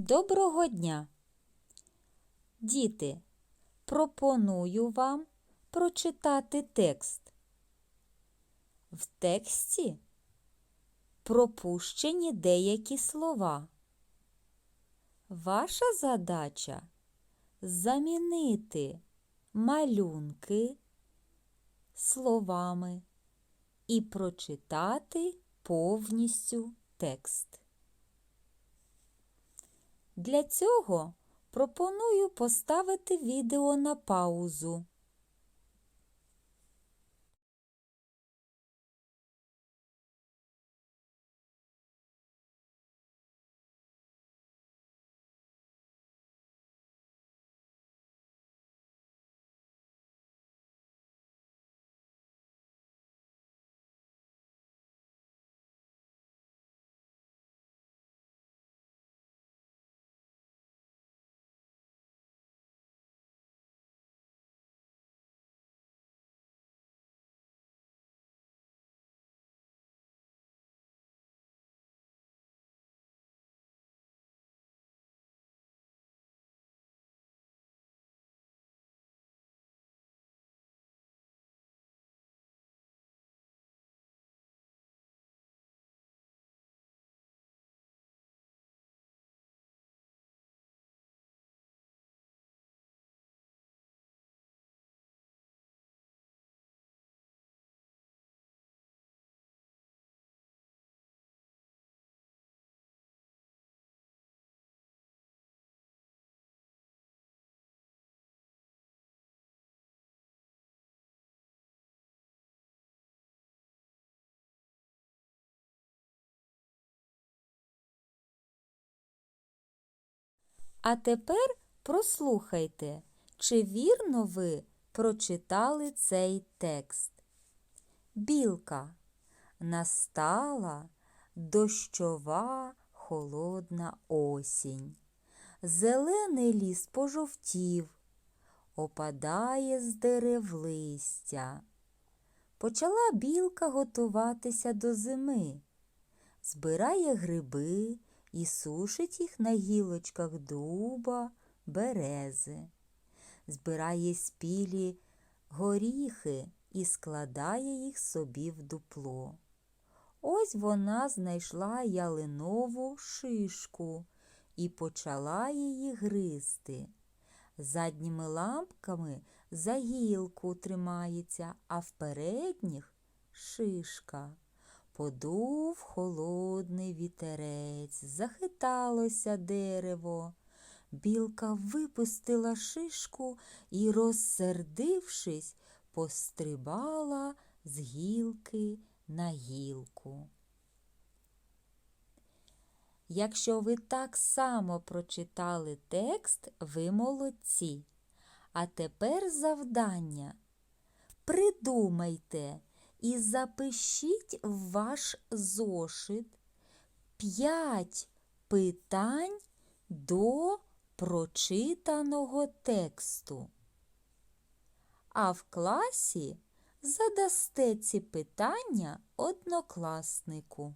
Доброго дня! Діти, пропоную вам прочитати текст. В тексті пропущені деякі слова. Ваша задача замінити малюнки словами і прочитати повністю текст. Для цього пропоную поставити відео на паузу. А тепер прослухайте, чи вірно ви прочитали цей текст. Білка настала дощова холодна осінь. Зелений ліс пожовтів, опадає з дерев листя. Почала білка готуватися до зими, збирає гриби і сушить їх на гілочках дуба, берези, збирає спілі горіхи і складає їх собі в дупло. Ось вона знайшла ялинову шишку і почала її гризти. Задніми лампками за гілку тримається, а в передніх шишка. Подув холодний вітерець, захиталося дерево. Білка випустила шишку і, розсердившись, пострибала з гілки на гілку. Якщо ви так само прочитали текст, ви молодці. А тепер завдання. Придумайте і запишіть в ваш зошит п'ять питань до прочитаного тексту. А в класі задасте ці питання однокласнику.